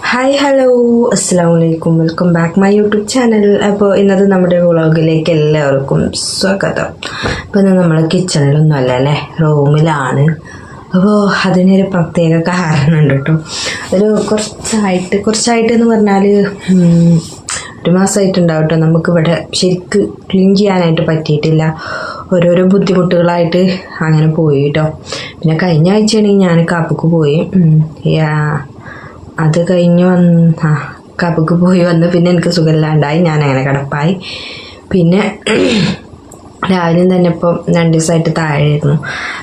Hi hello അസ്സാം വലൈക്കും welcome back my YouTube channel അപ്പോൾ ഇന്നത്തെ നമ്മുടെ വ്ളോഗിലേക്ക് എല്ലാവർക്കും സ്വാഗതം. അപ്പോൾ ഇന്ന് നമ്മൾ കിച്ചണിലൊന്നും അല്ല അല്ലേ? റൂമിലാണ് അപ്പോൾ അതിനൊരു പ്രത്യേക കാരണമുണ്ട് കേട്ടോ. ഒരു കുറച്ചായിട്ട് കുറച്ചായിട്ട് എന്ന് പറഞ്ഞാൽ ഒരു മാസമായിട്ടുണ്ടാവും കേട്ടോ. നമുക്കിവിടെ ശരിക്ക് ക്ലീൻ ചെയ്യാനായിട്ട് പറ്റിയിട്ടില്ല. ഓരോരോ ബുദ്ധിമുട്ടുകളായിട്ട് അങ്ങനെ പോയി കേട്ടോ. പിന്നെ കഴിഞ്ഞ ആഴ്ചയാണെങ്കിൽ ഞാൻ കാപ്പക്ക് പോയി. അത് കഴിഞ്ഞ് വന്ന്. ആ കപ്പക്ക് പോയി വന്ന് പിന്നെ എനിക്ക് സുഖമില്ലാണ്ടായി. ഞാൻ അങ്ങനെ കിടപ്പായി. പിന്നെ രാവിലെ തന്നെ ഇപ്പം രണ്ട് ദിവസമായിട്ട് താഴെയായിരുന്നു.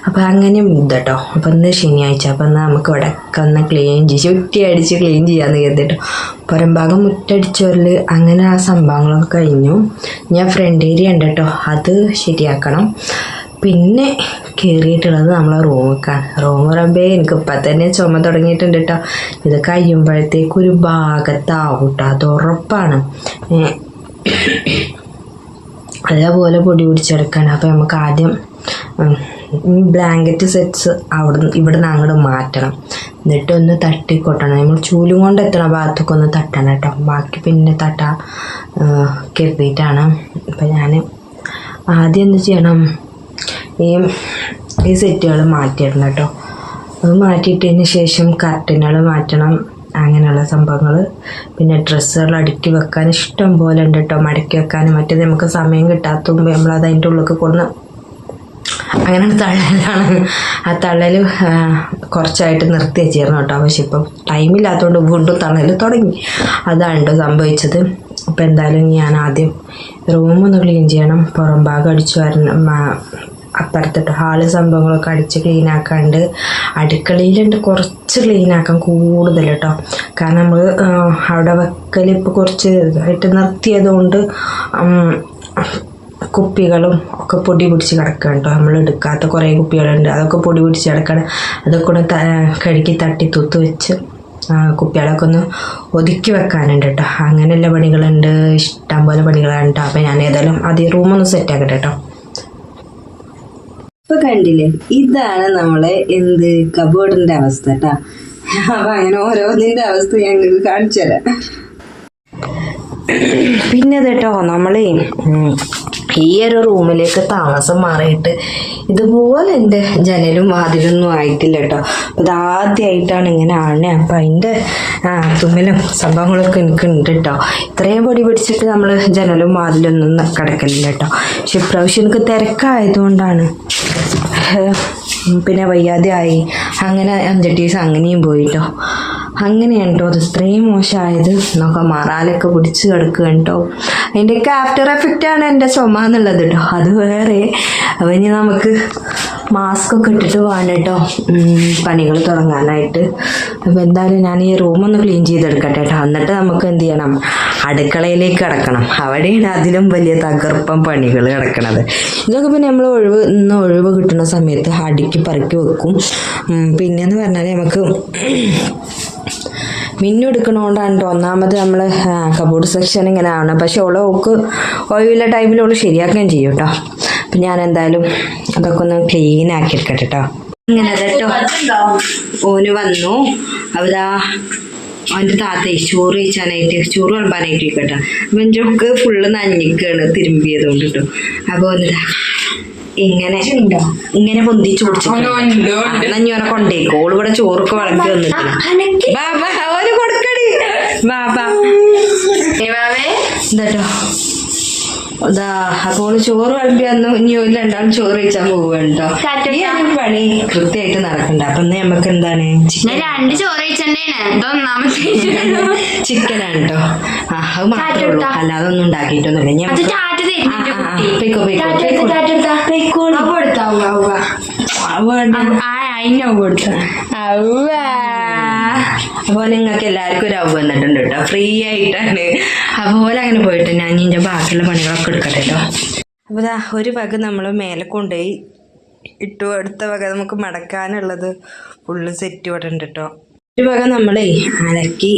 അപ്പോൾ അങ്ങനെ ഇതട്ടോ അപ്പം ഇന്ന് ശനിയാഴ്ച. അപ്പം എന്നാൽ നമുക്ക് ഇവിടെ ഒന്ന് ക്ലീൻ ചെയ്ത് ചുറ്റി അടിച്ച് ക്ലീൻ ചെയ്യാമെന്ന് കരുതിട്ടോ പുറം ഭാഗം മുറ്റടിച്ചവരിൽ അങ്ങനെ ആ സംഭവങ്ങളൊക്കെ കഴിഞ്ഞു. ഞാൻ ഫ്രണ്ട് ഏരിയ ഉണ്ട് കേട്ടോ അത് ശരിയാക്കണം. പിന്നെ കയറിയിട്ടുള്ളത് നമ്മളെ റൂമിക്കാണ്. റൂം പറയുമ്പോൾ എനിക്ക് ഇപ്പം തന്നെ ചുമ തുടങ്ങിയിട്ടുണ്ട് കേട്ടോ ഇത് കഴിയുമ്പോഴത്തേക്ക് ഒരു ഭാഗത്താവും കേട്ടോ അത് ഉറപ്പാണ്. അതേപോലെ പൊടി പിടിച്ചെടുക്കണം. അപ്പോൾ നമുക്ക് ആദ്യം ബ്ലാങ്കറ്റ് സെറ്റ്സ് അവിടെ ഇവിടെ നിന്ന് അങ്ങോട്ട് മാറ്റണം. എന്നിട്ട് ഒന്ന് തട്ടി കൊട്ടണം നമ്മൾ ചൂലും കൊണ്ട് എത്തണ ഭാഗത്തൊക്കെ ഒന്ന് തട്ടണം കേട്ടോ ബാക്കി പിന്നെ തട്ട കരുതിയിട്ടാണ്. അപ്പം ഞാൻ ആദ്യം എന്ത് ചെയ്യണം? ഈ ഈ സെറ്റുകൾ മാറ്റിയിടണം കേട്ടോ. അത് മാറ്റിയിട്ടതിന് ശേഷം കർട്ടനുകൾ മാറ്റണം. അങ്ങനെയുള്ള സംഭവങ്ങൾ. പിന്നെ ഡ്രസ്സുകൾ അടുക്കി വെക്കാൻ ഇഷ്ടം പോലെ ഉണ്ട് കേട്ടോ. മടക്കി വെക്കാനും മറ്റേത് നമുക്ക് സമയം കിട്ടാത്തുമ്പോൾ നമ്മൾ അതിന്റെ ഉള്ളിൽ കൊണ്ട് അങ്ങനെ തള്ളലാണ്. ആ തള്ളൽ കുറച്ചായിട്ട് നിർത്തി വെച്ചിരുന്നു കേട്ടോ. പക്ഷെ ഇപ്പം ടൈമില്ലാത്തതുകൊണ്ട് വീണ്ടും തള്ളൽ തുടങ്ങി. അതാണ് കേട്ടോ സംഭവിച്ചത്. അപ്പോൾ എന്തായാലും ഞാൻ ആദ്യം റൂമൊന്ന് ക്ലീൻ ചെയ്യണം. പുറം ഭാഗം അടിച്ചു വരണം. അപ്പുറത്തിട്ട് ഹാൾ സംഭവങ്ങളൊക്കെ അടിച്ച് ക്ലീൻ ആക്കാണ്ട് അടുക്കളയിലുണ്ട് കുറച്ച് ക്ലീൻ ആക്കാൻ കൂടുതൽ കേട്ടോ. കാരണം നമ്മൾ അവിടെ വെക്കൽ ഇപ്പോൾ കുറച്ച് ഇതായിട്ട് നിർത്തിയതുകൊണ്ട് കുപ്പികളും ഒക്കെ പൊടി പിടിച്ച് കിടക്കുക കേട്ടോ. നമ്മൾ എടുക്കാത്ത കുറേ കുപ്പികളുണ്ട്. അതൊക്കെ പൊടി പിടിച്ച് കിടക്കണം. അതൊക്കെ ഒന്ന് കഴുകി തട്ടി തൂത്ത് വെച്ച് കുപ്പികളൊക്കെ ഒന്ന് ഒതുക്കി വെക്കാനുണ്ട് കേട്ടോ. അങ്ങനെയുള്ള പണികളുണ്ട്. ഇഷ്ടം പോലെ പണികളുണ്ട് കേട്ടോ. അപ്പം ഞാൻ ഏതായാലും ആദ്യം റൂമൊന്ന് സെറ്റ് ആക്കട്ടെ കേട്ടോ. ഇപ്പൊ കണ്ടില്ലേ? ഇതാണ് നമ്മളെ എന്ത് കബോർഡിന്റെ അവസ്ഥ കേട്ടാ അപ്പൊ അങ്ങനെ ഓരോന്നിന്റെ അവസ്ഥ ഞാൻ നിങ്ങൾക്ക് കാണിച്ചു തരാം. പിന്നെ കേട്ടോ നമ്മളെ ഈ ഒരു റൂമിലേക്ക് താമസം മാറിയിട്ട് ഇതുപോലെ എന്റെ ജനലും വാതിലൊന്നും ആയിട്ടില്ല കേട്ടോ. അപ്പോൾ ഇതാദ്യമായിട്ടാണ് ഇങ്ങനെ ആണേ അപ്പം അതിന്റെ ആ തുമ്മലും സംഭവങ്ങളൊക്കെ എനിക്ക് ഉണ്ട് കേട്ടോ. ഇത്രയും പൊടി പിടിച്ചിട്ട് നമ്മൾ ജനലും വാതിലൊന്നും കിടക്കലില്ല കേട്ടോ. പക്ഷെ ഇപ്രാവശ്യം എനിക്ക് തിരക്കായതുകൊണ്ടാണ്. പിന്നെ വയ്യാതെ ആയി. അങ്ങനെ അഞ്ചെട്ട് ദിവസം അങ്ങനെയും പോയിട്ടോ അങ്ങനെയാണ് കേട്ടോ. അത് ഇത്രയും മോശമായത്. നോക്കാം മറാലൊക്കെ പിടിച്ച് കിടക്കുക കേട്ടോ. അതിന്റെയൊക്കെ ആഫ്റ്റർ എഫക്റ്റ് ആണ് എന്റെ ചുമ എന്നുള്ളത് കേട്ടോ അത് വേറെ. അപ്പം ഇനി നമുക്ക് മാസ്ക് ഒക്കെ ഇട്ടിട്ട് വേണം കേട്ടോ പണികൾ തുടങ്ങാനായിട്ട്. അപ്പോൾ എന്തായാലും ഞാൻ ഈ റൂമൊന്ന് ക്ലീൻ ചെയ്തെടുക്കട്ടെ കേട്ടോ എന്നിട്ട് നമുക്ക് എന്ത് ചെയ്യണം? അടുക്കളയിലേക്ക് കിടക്കണം. അവിടെയാണ് അതിലും വലിയ തകർപ്പം പണികൾ കിടക്കണത് ഇതൊക്കെ പിന്നെ നമ്മൾ ഒഴിവ് ഇന്ന് ഒഴിവ് കിട്ടുന്ന സമയത്ത് അടുക്കി പറക്കി വെക്കും. പിന്നെ പിന്നെന്ന് പറഞ്ഞാൽ നമുക്ക് മിന്നു എടുക്കണോണ്ടാണ് ട്ടോ. ഒന്നാമത് നമ്മൾ കബോർഡ് സെക്ഷൻ ഇങ്ങനെ ആവണം. പക്ഷെ ഓൾ ഓക്ക് ഒഴിവില്ല ടൈമിൽ ഓൾ ശരിയാക്കുകയും ചെയ്യും കേട്ടോ അപ്പം ഞാൻ എന്തായാലും അതൊക്കെ ഒന്ന് ക്ലീൻ ആക്കി എടുക്കട്ടെ കേട്ടോ ഇങ്ങനെ കേട്ടോ ഓന് വന്നു. അവതാ അവന്റെ താത്ത ചോറ് കഴിച്ചാനായിട്ട് ചോറ് വിളമ്പാനായിട്ട് കേട്ടോ അപ്പം എന്റെ ഒക്കെ ഫുള്ള് നഞ്ഞിക്കാണ് തിരുമ്പിയതുകൊണ്ട് കേട്ടോ അപ്പോൾ വന്നതാ ഇങ്ങനെ ഇങ്ങനെ പൊന്തിച്ചു പിടിച്ചു നഞ്ഞോനെ കൊണ്ടേക്കോ. ഓൾ ഇവിടെ ചോറൊക്കെ വളർത്തി വന്നിട്ട് ബാബാ ഓന് കൊടുക്കടി. ബാബാ എന്താട്ടോ അതാ അപ്പോൾ ഓൾ ചോറ് വിളമ്പി വന്നു. ഇനി ഒരു രണ്ടാളും ചോറ് കഴിച്ചാൽ പോവുകയുണ്ടോ ഈ ഒരു പണി കൃത്യമായിട്ട് നടക്കണ്ട. അപ്പൊ ഇന്ന് നമുക്ക് എന്താണ്? രണ്ട് ചോറ് കഴിച്ചണ്ടേണ് ചിക്കൻ ആണ് കേട്ടോ ആ അത് മാത്രമേ ഉള്ളൂ. അല്ലാതെ ഒന്നും ഉണ്ടാക്കിയിട്ടൊന്നുമില്ല. ഞാൻ അപ്പോൾ നിങ്ങൾക്ക് എല്ലാവർക്കും ഒരു അവ വന്നിട്ടുണ്ട് കേട്ടോ. ഫ്രീ ആയിട്ടാണ്. അതുപോലെ അങ്ങനെ പോയിട്ട് ഞാൻ ഇതിന്റെ ബാക്കിയുള്ള പണികളൊക്കെ എടുക്കട്ടെ കേട്ടോ. അപ്പോൾ ദാ ഒരു വക നമ്മൾ മേലെ കൊണ്ടുപോയി ഇട്ടു. അടുത്ത വക നമുക്ക് മടക്കാനുള്ളത് ഫുള്ള് സെറ്റ് ഇവിടെ ഉണ്ട് കേട്ടോ. ഒരു വക നമ്മളേ അലക്കി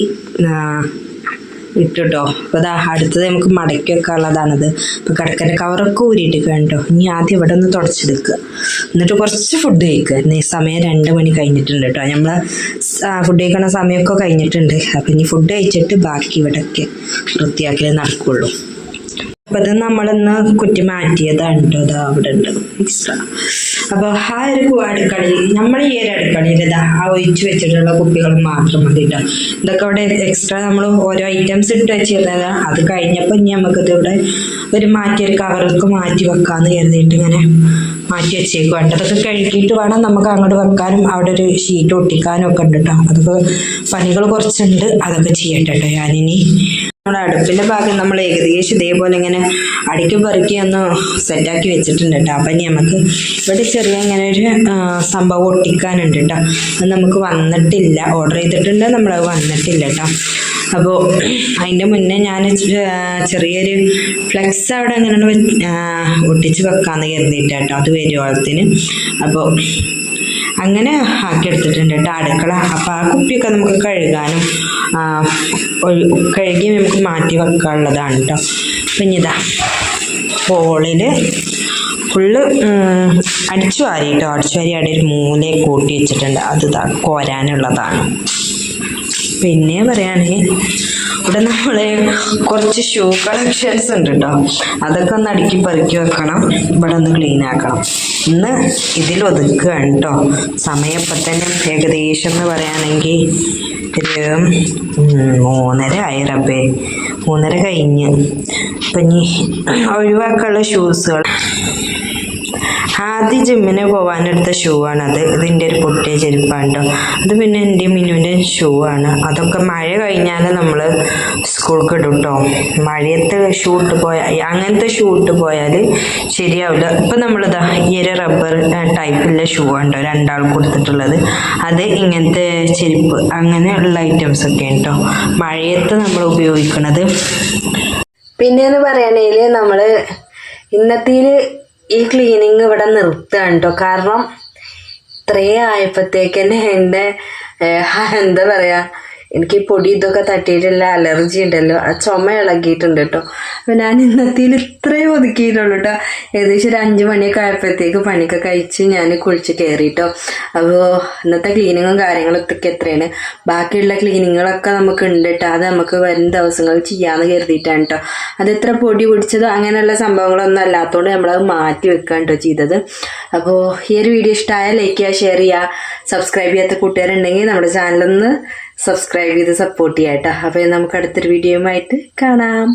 ആ, ഇട്ടുട്ടോ അപ്പോൾ അടുത്തത് നമുക്ക് മടക്കി വെക്കാനുള്ളതാണിത് അപ്പോൾ കിടക്കന്റെ കവറൊക്കെ ഊരിയിട്ട് കണ്ടോ? ഇനി ആദ്യം ഇവിടെ ഒന്ന് തുടച്ചെടുക്കുക. എന്നിട്ട് കുറച്ച് ഫുഡ് കഴിക്കുക. ഈ സമയം രണ്ട് മണി കഴിഞ്ഞിട്ടുണ്ട് കേട്ടോ. നമ്മൾ ഫുഡ് കഴിക്കണ സമയമൊക്കെ കഴിഞ്ഞിട്ടുണ്ട്. അപ്പോൾ ഇനി ഫുഡ് കഴിച്ചിട്ട് ബാക്കി ഇവിടെയൊക്കെ വൃത്തിയാക്കലേ നടക്കുള്ളൂ. അപ്പോൾ ഇത് നമ്മളിന്ന് കുറ്റി മാറ്റിയതാണ് കേട്ടോ അതാ അവിടെ ഉണ്ട് അപ്പോൾ ആ ഒരു അടുക്കളയിൽ നമ്മൾ ഈ ഒരു അടുക്കളയിൽ ഇതാ ആ ഒഴിച്ച് വെച്ചിട്ടുള്ള കുപ്പികൾ മാത്രം മതി കേട്ടോ ഇതൊക്കെ അവിടെ എക്സ്ട്രാ നമ്മൾ ഓരോ ഐറ്റംസ് ഇട്ട് വെച്ചിരുന്നത്. അത് കഴിഞ്ഞപ്പോൾ ഇനി നമുക്കിത് ഇവിടെ ഒരു മാറ്റി ഒരു കവർക്ക് മാറ്റി വെക്കാന്ന് കരുതിയിട്ട് ഇങ്ങനെ മാറ്റി വെച്ചേക്കും വേണ്ട അതൊക്കെ കഴുകിയിട്ട് വേണം നമുക്ക് അങ്ങോട്ട് വെക്കാനും. അവിടെ ഒരു ഷീറ്റ് ഒട്ടിക്കാനും ഒക്കെ ഉണ്ട് കേട്ടോ അതൊക്കെ പണികൾ കുറച്ചുണ്ട്. അതൊക്കെ ചെയ്യട്ടെ കേട്ടോ ഞാനിനി. നമ്മുടെ അടുപ്പിന്റെ ഭാഗം നമ്മൾ ഏകദേശം ഇതേപോലെ ഇങ്ങനെ അടിക്കി പെറുക്കി ഒന്ന് സെറ്റാക്കി വെച്ചിട്ടുണ്ട് കേട്ടോ അപ്പം ഇനി നമുക്ക് ഇവിടെ ചെറിയ ഇങ്ങനെ ഒരു സംഭവം ഒട്ടിക്കാനുണ്ട് കേട്ടോ അത് നമുക്ക് വന്നിട്ടില്ല. ഓർഡർ ചെയ്തിട്ടുണ്ട്. നമ്മൾ വന്നിട്ടില്ല കേട്ടോ അപ്പോൾ അതിന്റെ മുന്നേ ഞാൻ ചെറിയൊരു ഫ്ലെക്സ് അവിടെ അങ്ങനെ ഒട്ടിച്ച് വെക്കാമെന്ന് കരുതിയിട്ടാട്ടോ അത് വരുവോളത്തിന്. അപ്പോൾ അങ്ങനെ ആക്കി എടുത്തിട്ടുണ്ട് കേട്ടോ അടുക്കള. അപ്പോൾ ആ കുപ്പിയൊക്കെ നമുക്ക് കഴുകാനും കഴുകി നമുക്ക് മാറ്റി വെക്കാനുള്ളതാണ് കേട്ടോ. പിന്നെ ഇതാ ഹോളിൽ ഫുള്ള് അടിച്ചു വാരി കേട്ടോ. അടിച്ചു വാരി ഒരു മൂലയെ കൂട്ടി വെച്ചിട്ടുണ്ട്. അത് കോരാനുള്ളതാണ്. പിന്നെ പറയുകയാണെങ്കിൽ ഇവിടെ നമ്മൾ കുറച്ച് ഷൂ കളക്ഷൻസ് ഉണ്ട് കേട്ടോ. അതൊക്കെ ഒന്ന് അടുക്കി പെറുക്കി വെക്കണം. ഇവിടെ ഒന്ന് ക്ലീൻ ആക്കണം. ഇന്ന് ഇതിൽ ഒതുക്കുകയാണ് കേട്ടോ സമയം തന്നെ ഏകദേശം എന്ന് പറയുകയാണെങ്കിൽ ഒരു മൂന്നര ആയി മൂന്നര കഴിഞ്ഞ്. അപ്പം ഇനി ഒഴിവാക്കാനുള്ള ഷൂസുകൾ ആദ്യം ജിമ്മിന് പോകാനെടുത്ത ഷൂ ആണത് ഇതിന്റെ ഒരു പൊട്ടിയ ചെരുപ്പാണ്ടോ അത് പിന്നെ എന്റെ മിനുവിന്റെ ഷൂ ആണ്. അതൊക്കെ മഴ കഴിഞ്ഞാൽ നമ്മൾ സ്കൂൾക്ക് ഇടും കേട്ടോ മഴയത്ത് ഷൂ ഇട്ട് പോയാൽ അങ്ങനത്തെ ഷൂ ഇട്ട് പോയാൽ ശരിയാവില്ല. ഇപ്പം നമ്മളിതാ ഈ ഒരു റബ്ബർ ടൈപ്പിലെ ഷൂ ഉണ്ടോ രണ്ടാൾ കൊടുത്തിട്ടുള്ളത്. അത് ഇങ്ങനത്തെ ചെരുപ്പ് അങ്ങനെയുള്ള ഐറ്റംസ് ഒക്കെ കേട്ടോ മഴയത്ത് നമ്മൾ ഉപയോഗിക്കുന്നത് പിന്നെന്ന് പറയുകയാണെങ്കിൽ നമ്മൾ ഇന്നത്തേൽ ഈ ക്ലീനിങ് ഇവിടെ നിർത്തുകയാണ് കേട്ടോ കാരണം ഇത്രയും ആയപ്പോഴത്തേക്ക് തന്നെ എന്റെ എന്താ പറയുക എനിക്ക് ഈ പൊടി ഇതൊക്കെ തട്ടിയിട്ടുള്ള അലർജി ഉണ്ടല്ലോ. ആ ചുമ ഇളകിയിട്ടുണ്ട് കേട്ടോ. അപ്പം ഞാൻ ഇന്നത്തിൽ ഇത്രയും ഒതുക്കിയിട്ടുള്ളൂ കേട്ടോ. ഏകദേശം ഒരു അഞ്ച് മണിയൊക്കെ ആയപ്പോഴത്തേക്ക് പണിയൊക്കെ കഴിച്ച് ഞാൻ കുളിച്ച് കയറിട്ടോ അപ്പോൾ ഇന്നത്തെ ക്ലീനിങ്ങും കാര്യങ്ങളും കാര്യങ്ങളൊക്കെ എത്രയാണ്? ബാക്കിയുള്ള ക്ലീനിങ്ങുകളൊക്കെ നമുക്ക് ഉണ്ട് കേട്ടോ. അത് നമുക്ക് വരും ദിവസങ്ങളിൽ ചെയ്യാമെന്ന് കരുതിയിട്ടാണ് കേട്ടോ. അത് എത്ര പൊടി പിടിച്ചതോ അങ്ങനെയുള്ള സംഭവങ്ങളൊന്നും അല്ലാത്തതുകൊണ്ട് നമ്മളത് മാറ്റി വെക്കാൻ കേട്ടോ ചെയ്തത്. അപ്പോൾ ഈ ഒരു വീഡിയോ ഇഷ്ടമായ ലൈക്ക് ചെയ്യുക ഷെയർ ചെയ്യുക സബ്സ്ക്രൈബ് ചെയ്യാത്ത കൂട്ടുകാരുണ്ടെങ്കിൽ നമ്മുടെ ചാനലൊന്ന് സബ്സ്ക്രൈബ് ചെയ്ത് സപ്പോർട്ട് ചെയ്യാം കേട്ടോ അപ്പോൾ നമുക്ക് അടുത്തൊരു വീഡിയോയുമായിട്ട് കാണാം.